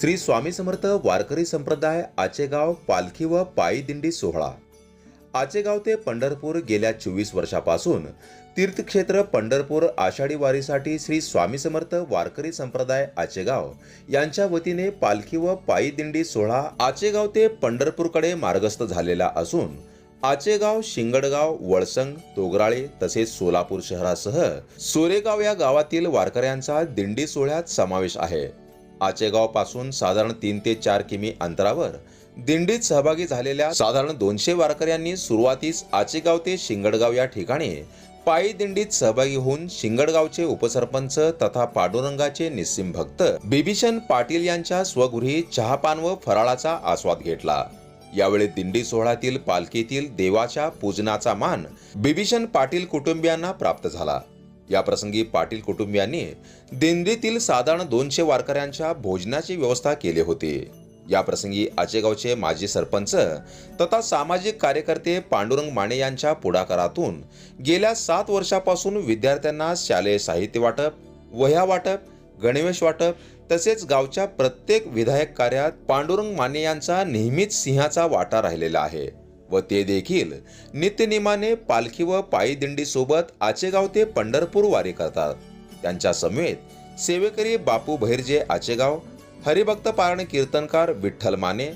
श्री स्वामी समर्थ वारकरी संप्रदाय आचेगाव पालखी व पायी दिंडी सोहळा. आचेगाव ते पंढरपूर गेल्या चोवीस वर्षापासून तीर्थक्षेत्र पंढरपूर आषाढी वारीसाठी श्री स्वामी समर्थ वारकरी संप्रदाय आचेगाव यांच्या वतीने पालखी व पायी दिंडी सोहळा आचेगाव ते पंढरपूरकडे मार्गस्थ झालेला असून आचेगाव शिंगडगाव वळसंग तोगराळे तसेच सोलापूर शहरासह सोरेगाव या गावातील वारकऱ्यांचा दिंडी सोहळ्यात समावेश आहे. आचेगावपासून साधारण तीन ते चार किमी अंतरावर. दिंडीत सहभागी झालेल्या साधारण दोनशे वारकऱ्यांनी सुरुवातीस आचेगाव ते शिंगडगाव या ठिकाणी पायी दिंडीत सहभागी होऊन शिंगडगावचे उपसरपंच तथा पांडुरंगाचे निस्सिम भक्त बिभीषण पाटील यांच्या स्वगृही चहापान व फराळाचा आस्वाद घेतला. यावेळी दिंडी सोहळ्यातील पालखीतील देवाच्या पूजनाचा मान बिभीषण पाटील कुटुंबियांना प्राप्त झाला. या प्रसंगी पाटील कुटुंबियांनी दिंडीतील साधारण दोनशे वारकऱ्यांच्या भोजनाची व्यवस्था केली होती. या प्रसंगी आचेगावचे माजी सरपंच तथा सामाजिक कार्यकर्ते पांडुरंग माने यांच्या पुढाकारातून गेल्या सात वर्षापासून विद्यार्थ्यांना शालेय साहित्य वाटप वह्या वाटप गणवेश वाटप तसेच गावच्या प्रत्येक विधायक कार्यात पांडुरंग माने यांचा नेहमीच सिंहाचा वाटा राहिलेला आहे. व ते देखील नित्यनिमाने पालखी व पायी आचेगाव ते पंढरपूर वारी करतात. त्यांच्या समेत सेवेकरी बापू भैरजे आचेगाव हरिभक्त पारण कीर्तनकार विठ्ठल माने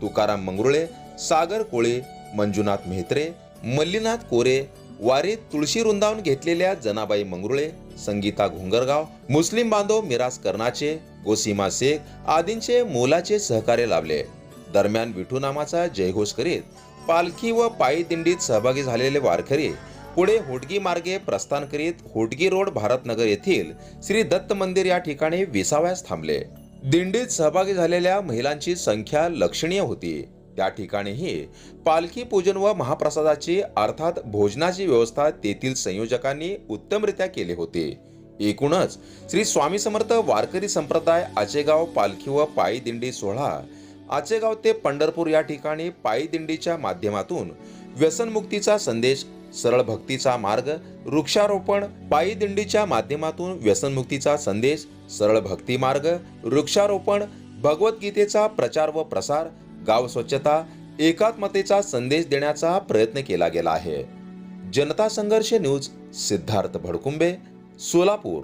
तुकाराम मंगरुळे सागर कोळे मंजुनाथ मेहत्रे मल्लीनाथ कोरे वारीत तुळशी रुंदावून घेतलेल्या जनाबाई मंगरुळे संगीता घुंगरगाव मुस्लिम बांधव मिराज कर्णाचे गोसीमा शेख आदींचे मोलाचे सहकार्य लाभले. दरम्यान विठू नामाचा जयघोष करीत पालखी व पायी दिंडीत सहभागी झालेले वारकरी पुढे होटगी मार्गे प्रस्थान करीत होटगी रोड भारतनगर येथील श्री दत्त मंदिर या ठिकाणी विसाव्यास थांबले. दिंडीत सहभागी झालेल्या महिलांची संख्या लक्षणीय होती. त्या ठिकाणीही पालखी पूजन व महाप्रसादाची अर्थात भोजनाची व्यवस्था तेथील संयोजकांनी उत्तमरित्या केली होती. एकूणच श्री स्वामी समर्थ वारकरी संप्रदाय आचेगाव पालखी व पायी दिंडी सोहळा आचेगाव ते पंढरपूर या ठिकाणी पायी दिंडीच्या माध्यमातून व्यसनमुक्तीचा संदेश सरळ भक्तीचा मार्ग वृक्षारोपण पायी दिंडीच्या माध्यमातून व्यसनमुक्तीचा संदेश सरळ भक्ती मार्ग वृक्षारोपण भगवद्गीतेचा प्रचार व प्रसार गाव स्वच्छता एकात्मतेचा संदेश देण्याचा प्रयत्न केला गेला आहे. जनता संघर्ष न्यूज सिद्धार्थ भडकुंबे सोलापूर.